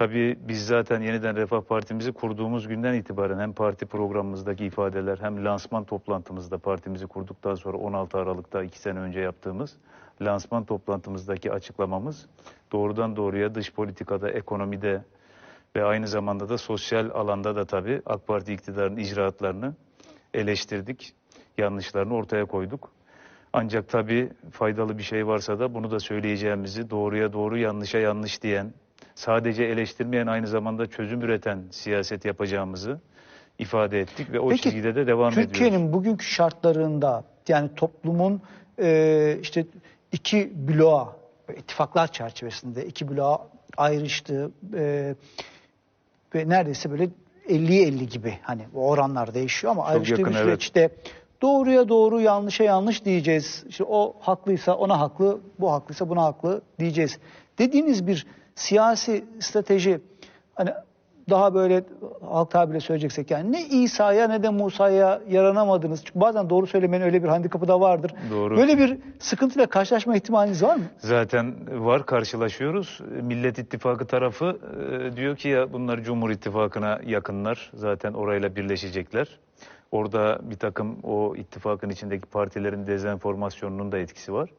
Tabii biz zaten yeniden Refah Partimizi kurduğumuz günden itibaren hem parti programımızdaki ifadeler hem lansman toplantımızda partimizi kurduktan sonra 16 Aralık'ta iki sene önce yaptığımız lansman toplantımızdaki açıklamamız doğrudan doğruya dış politikada, ekonomide ve aynı zamanda da sosyal alanda da tabii AK Parti iktidarının icraatlarını eleştirdik, yanlışlarını ortaya koyduk. Ancak tabii faydalı bir şey varsa da bunu da söyleyeceğimizi doğruya doğru yanlışa yanlış diyen, sadece eleştirmeyen aynı zamanda çözüm üreten siyaset yapacağımızı ifade ettik ve o Peki, çizgide de devam ediyoruz. Türkiye'nin bugünkü şartlarında yani toplumun e, işte iki bloğa ittifaklar çerçevesinde iki bloğa ayrıştığı e, ve neredeyse böyle 50'ye 50 gibi hani oranlar değişiyor ama ayrıştığı yakın, bir evet. Doğruya doğru yanlışa yanlış diyeceğiz. İşte o haklıysa ona haklı, bu haklıysa buna haklı diyeceğiz. Dediğiniz bir siyasi strateji hani daha böyle halk tabiriyle söyleyeceksek yani ne İsa'ya ne de Musa'ya yaranamadınız. Çünkü bazen doğru söylemenin öyle bir handikapı da vardır. Doğru. Böyle bir sıkıntıyla karşılaşma ihtimaliniz var mı? Zaten var karşılaşıyoruz. Millet İttifakı tarafı e, diyor ki ya bunlar Cumhur İttifakı'na yakınlar. Zaten orayla birleşecekler. Orada bir takım o ittifakın içindeki partilerin dezenformasyonunun da etkisi var.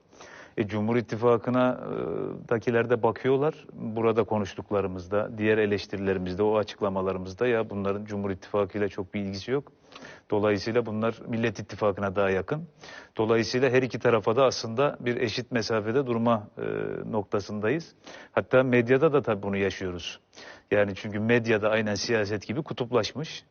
E, Cumhur İttifakı'na e, dakiler de bakıyorlar. Burada konuştuklarımızda, diğer eleştirilerimizde, o açıklamalarımızda ya bunların Cumhur İttifakı ile çok bir ilgisi yok. Dolayısıyla bunlar Millet İttifakı'na daha yakın. Dolayısıyla her iki tarafa da aslında bir eşit mesafede durma e, noktasındayız. Hatta medyada da tabii bunu yaşıyoruz. Yani çünkü medyada aynen siyaset gibi kutuplaşmış.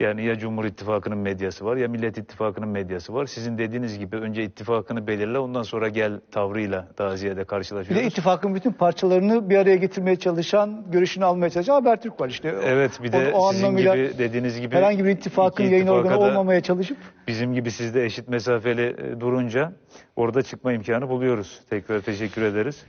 Yani ya Cumhur İttifakı'nın medyası var ya Millet İttifakı'nın medyası var. Sizin dediğiniz gibi önce ittifakını belirle ondan sonra gel tavrıyla daha ziyade Bir karşılaşıyoruz. de ittifakın bütün parçalarını bir araya getirmeye çalışan, görüşünü almaya çalışan Habertürk var işte. Evet bir de o, o sizin gibi dediğiniz gibi herhangi bir ittifakın yayın organı olmamaya çalışıp Bizim gibi sizde eşit mesafeli e, durunca orada çıkma imkanı buluyoruz. Tekrar teşekkür ederiz.